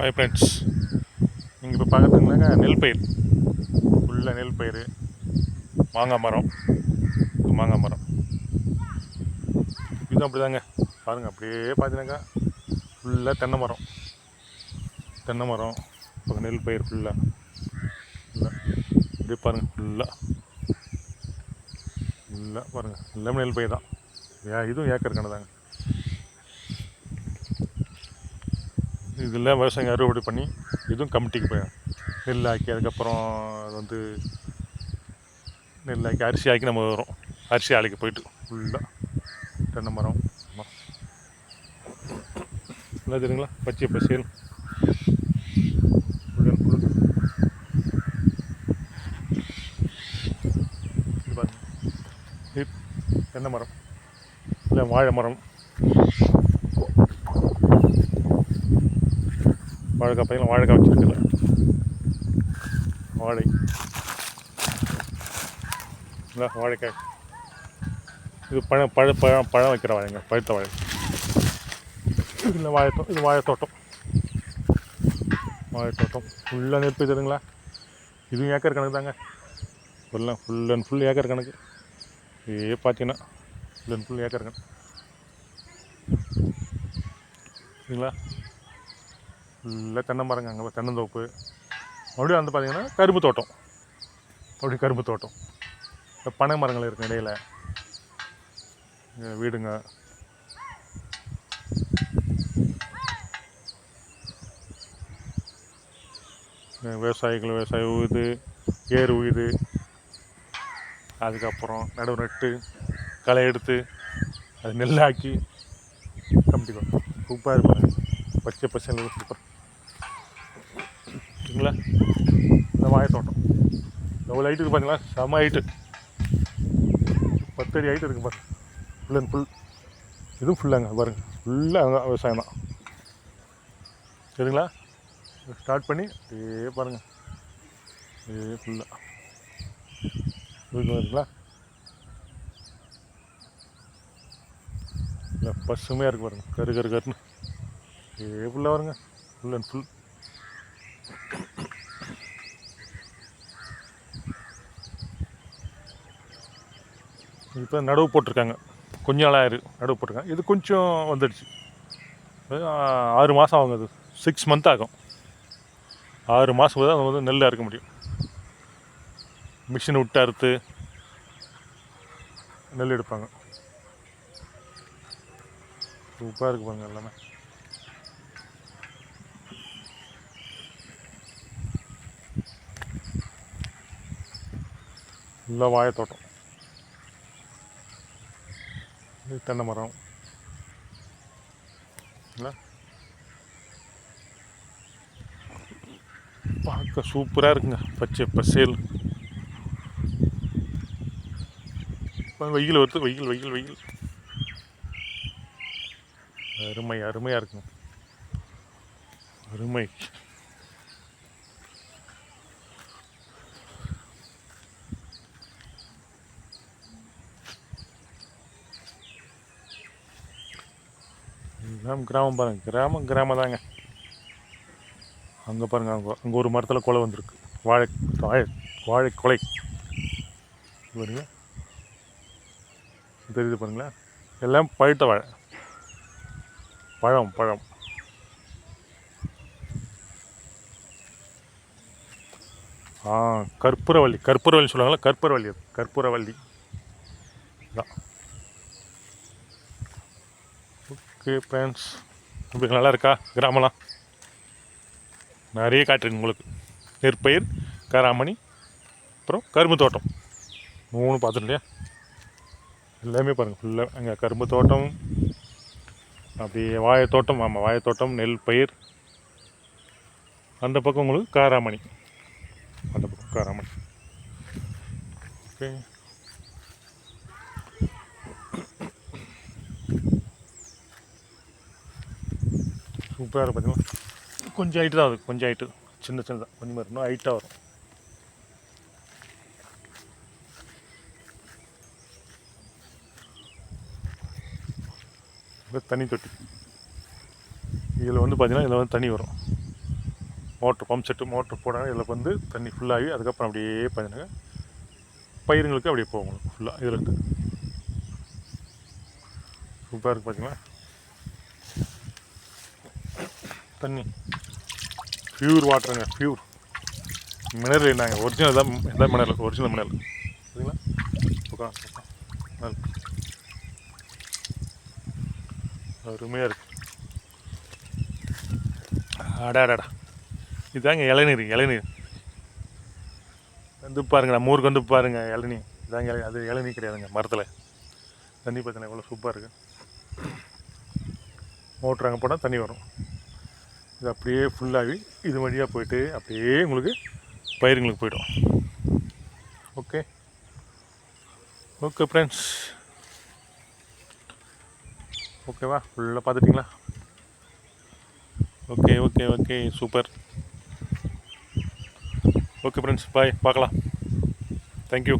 Hi friends நீங்கள் இப்போ பார்க்குறதுங்களாங்க நெல் பயிர். ஃபுல்லாக நெல் பயிர். மாங்காய் மரம். மாங்காய் மரம். இதுவும் அப்படி தாங்க பாருங்கள் அப்படியே பார்த்தீங்கன்னாக்கா ஃபுல்லாக தென்னை மரம். தென்னை மரம். இப்போ நெல் பயிர் ஃபுல்லாக ஃபுல்லாக அப்படியே பாருங்கள் ஃபுல்லாக ஃபுல்லாக பாருங்கள் எல்லாமே நெல் பயிர் தான். ஏ இதுவும் ஏக்கர் கணதாங்க இதெல்லாம் விவசாயம் அறுவடை பண்ணி இதுவும் கமிட்டிக்கு போய் நெல் ஆக்கி அதுக்கப்புறம் அது வந்து நெல் ஆக்கி அரிசி ஆக்கி நம்ம வரும். அரிசி ஆலைக்கு போயிட்டு ஃபுல்லாக தென்னை மரம் மரம் நல்லா தெரியுங்களா? பச்சை பசியல் தென்னை மரம். இல்லை வாழை மரம். வாழைக்காய் பையன் வாழைக்காய் வச்சுருக்கல. வாழை. இல்லை வாழைக்காய். இது பழம் பழ பழம் பழம் வைக்கிற வாழைங்க பழுத்த வாழை. இல்லை வாழைத்தோ இது வாழைத்தோட்டம். வாழைத்தோட்டம். ஃபுல்லாக நெருப்பு தருங்களா இதுவும் ஏக்கர் கணக்கு தாங்க. ஃபுல்லாக ஃபுல் அண்ட் ஃபுல் ஏக்கர் கணக்கு. இதே பார்த்தீங்கன்னா ஃபுல் அண்ட் ஃபுல் ஏக்கர் கணக்கு. சரிங்களா ஃபுல்லாக தென்னை மரங்க அங்கே தென்னந்தோப்பு. மறுபடியும் வந்து பார்த்திங்கன்னா கரும்பு தோட்டம். அப்படி கரும்பு தோட்டம். இந்த பனை மரங்கள் இருக்கும் இடையில. வீடுங்க. விவசாயிகள் விவசாயம் உழுது ஏர் உழுது. அதுக்கப்புறம் நடுவு நட்டு களை எடுத்து அது நெல்லாக்கி கம்பிக்கணும் சூப்பராக இருப்பாங்க பச்சை பசங்க சூப்பர் சரிங்களா இந்த வாழைத்தோட்டம் எவ்வளோ ஹைட்டு இருக்குது பார்த்தீங்களா செம ஹைட்டு பத்தடி ஹைட்டு இருக்குது பாருங்க. ஃபுல் அண்ட் ஃபுல் இதுவும் ஃபுல்லாங்க பாருங்க. ஃபுல்லாக அங்கே விவசாயம் தான். சரிங்களா? ஸ்டார்ட் பண்ணி அப்படியே பாருங்கள் அப்படியே ஃபுல்லாக இருக்குங்களா இல்லை பசுமையாக இருக்குது பாருங்க. கரு கரு கருன்னு. ஏ ஃபுல்லாக வருங்க. ஃபுல் அண்ட் ஃபுல் இப்போ நடவு போட்டிருக்காங்க. கொஞ்சம் நாள் நடவு போட்டிருக்காங்க. இது கொஞ்சம் வந்துடுச்சு. அது, ஆறு மாதம் ஆகும் அது. சிக்ஸ் மந்த் ஆகும். ஆறு மாதம் தான் வந்து நெல் அறுக்க முடியும். மிஷின் விட்டு அறுத்து நெல் எடுப்பாங்க. சூப்பராக இருக்கு பாருங்க எல்லாமே. ஃபுல்லாக வாழைத்தோட்டம் இது தென்னை மரம். இல்லை? பார்க்க சூப்பராக இருக்குங்க. பச்சை பசேல். வெயில் வருது. வெயில் வெயில் வெயில். அருமை அருமையாக இருக்குங்க. அருமை. எல்லாம் கிராமம் பாருங்கள் கிராமம் கிராமம் தாங்க. அங்கே பாருங்கள் அங்கே அங்கே ஒரு மரத்தில் கொலை வந்திருக்கு. வாழை வாழை வாழை கொலை. பாருங்க. தெரியுது பாருங்களா? எல்லாம் பழுத்த வாழை. பழம் பழம். ஆ கற்பூரவள்ளி. கற்பூரவள்ளி சொல்லுவாங்களா கற்பூரவள்ளி அது. கற்பூரவள்ளி. தான் ஓகே ஃப்ரெண்ட்ஸ் இப்படி நல்லா இருக்கா? கிராமம்லாம்? நிறைய காட்டுருக்கு உங்களுக்கு. நெற்பயிர் காராமணி அப்புறம் கரும்பு தோட்டம். மூணு பார்த்துட்டு இல்லையா? எல்லாமே பாருங்கள் ஃபுல்லாக அங்கே கரும்பு தோட்டம் அப்படியே வாழைத்தோட்டம் ஆமாம் வாழைத்தோட்டம் நெல் பயிர். அந்த பக்கம் உங்களுக்கு காராமணி. அந்த பக்கம் காராமணி. ஓகே சூப்பராக இருக்கும் பார்த்தீங்களா கொஞ்சம் ஹைட்டு தான் அது கொஞ்சம் ஹைட்டு சின்ன சின்னதாக கொஞ்சம் இன்னும் ஹைட்டாக வரும். தண்ணி தொட்டி. இதில் வந்து பார்த்திங்கன்னா இதில் வந்து தண்ணி வரும். மோட்ரு பம்ப் செட்டு மோட்ரு போடாங்க இதில் வந்து தண்ணி ஃபுல்லாகி அதுக்கப்புறம் அப்படியே பார்த்தீங்கன்னா பயிருங்களுக்கு அப்படியே போகணும் ஃபுல்லாக இதில் இருந்து. சூப்பராக இருக்குது பார்த்தீங்களா தண்ணி. பியூர் வாட்டருங்க பியூர் மினரல் என்னங்க ஒரிஜினல் தான் இதான் மினரல் ஒரிஜினல் மினரல் சரிங்களா? உட்கா மினரல் அருமையாக இருக்கு. அடாடாடா இதாங்க இளநீர் இளநீர். வந்து பாருங்க நம்ம ஊருக்கு வந்து பாருங்க இளநீ. இதாங்க இளநீ அது இளநீ கிடையாதுங்க மரத்தில். தண்ணி பார்த்தீங்கன்னா எவ்வளோ சூப்பராக இருக்குது மோட்ரு அங்கே போனால் தண்ணி வரும். இது அப்படியே ஃபுல்லாகி இது வழியாக போயிட்டு அப்படியே உங்களுக்கு பயிருங்களுக்கு போயிடும். ஓகே ஓகே ஃப்ரெண்ட்ஸ் ஓகேவா ஃபுல்லாக பார்த்துட்டிங்களா? Okay okay okay super okay friends bye பார்க்கலாம். Thank you